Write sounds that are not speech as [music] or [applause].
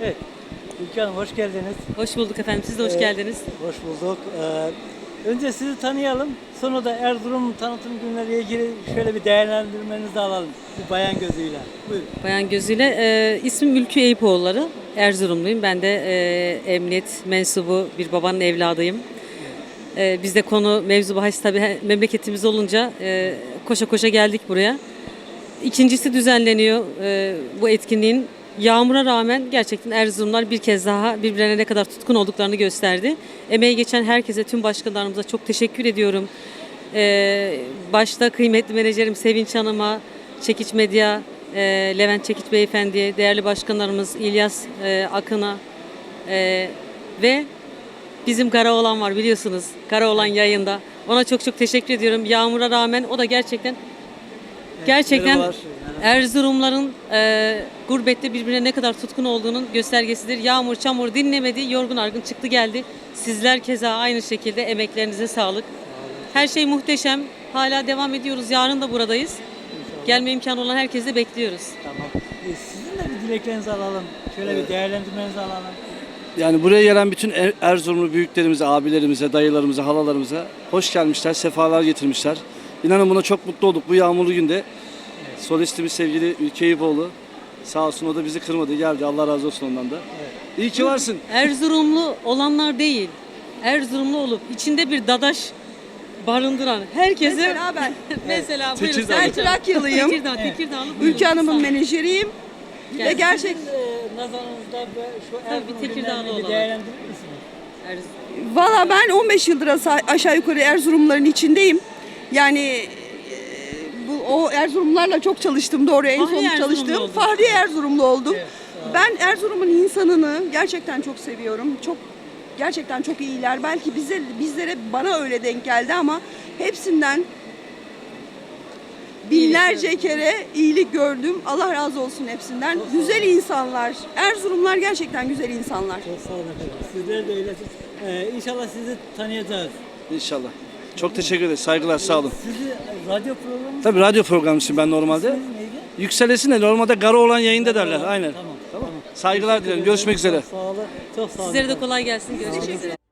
Evet. Ülke Hanım hoş geldiniz. Hoş bulduk efendim. Siz de hoş Ee, geldiniz. Hoş bulduk. Ee, önce sizi tanıyalım. Sonra da Erzurum tanıtım günleriyle ilgili şöyle bir değerlendirmenizi de alalım. Bir bayan gözüyle. Buyurun. Bayan gözüyle. E, ismim Ülkü Eyüpoğulları. Erzurumluyum. Ben de e, emniyet mensubu bir babanın evladıyım. E, biz de konu mevzu bahis tabii he- memleketimiz olunca e, koşa koşa geldik buraya. İkincisi düzenleniyor e, bu etkinliğin. Yağmura rağmen gerçekten Erzurumlar bir kez daha birbirlerine ne kadar tutkun olduklarını gösterdi. Emeği geçen herkese, tüm başkanlarımıza çok teşekkür ediyorum. E, başta kıymetli menajerim Sevinç Hanım'a, Çekiç Medya, e, Levent Çekiç Beyefendi'ye, değerli başkanlarımız İlyas e, Akın'a e, ve Bizim Karaoğlan var biliyorsunuz. Karaoğlan yayında. Ona çok çok teşekkür ediyorum. Yağmura rağmen o da gerçekten gerçekten. Erzurumların e, gurbette birbirine ne kadar tutkun olduğunun göstergesidir. Yağmur çamur dinlemedi, yorgun argın çıktı geldi. Sizler keza aynı şekilde emeklerinize sağlık. Her şey muhteşem. Hala devam ediyoruz. Yarın da buradayız. Gelme imkanı olan herkesi bekliyoruz. Tamam. Ee, sizin de bir dileklerinizi alalım. Şöyle bir değerlendirmenizi alalım. Yani buraya gelen bütün Er- Erzurumlu büyüklerimize, abilerimize, dayılarımıza, halalarımıza hoş gelmişler, sefalar getirmişler. İnanın buna çok mutlu olduk bu yağmurlu günde. Solistimiz sevgili Ülke Eyüboğlu sağ olsun o da bizi kırmadı geldi Allah razı olsun ondan da. İyi ki varsın. Erzurumlu olanlar değil. Erzurumlu olup içinde bir dadaş barındıran herkese Mesela ben. [laughs] mesela buyurun Tekirdağ. Ben Trakyalıyım. Tekirdağ, Tekirdağlı buyurun. Ülke Hanım'ın menajeriyim. Ve Gelsin. gerçek Sizin e, nazarınızda şu Erzurum Tekirdağlı günlerini bir olarak. değerlendirir misiniz? Erzurum. Valla ben 15 yıldır asa- aşağı yukarı Erzurumların içindeyim. Yani e, bu o Erzurumlarla çok çalıştım doğru en Fahri son çalıştığım. Fahri Erzurumlu oldum. Ben Erzurum'un insanını gerçekten çok seviyorum. Çok gerçekten çok iyiler. Belki bize bizlere bana öyle denk geldi ama hepsinden binlerce kere iyilik gördüm. Allah razı olsun hepsinden. Güzel insanlar. Erzurumlar gerçekten güzel insanlar. Çok sağ olun. Sizler de öylesiniz. Ee, inşallah sizi tanıyacağız. İnşallah. Çok teşekkür ederiz. Saygılar sağ olun. Sizi radyo programı Tabii radyo programcısıyım ben normalde. neydi? Yükselesin de normalde gara olan yayında derler. Aynen. Tamam. Tamam. Saygılar dilerim. Görüşmek üzere. Sağ olun. Çok sağ olun. Sizlere de kolay gelsin. Görüşmek üzere.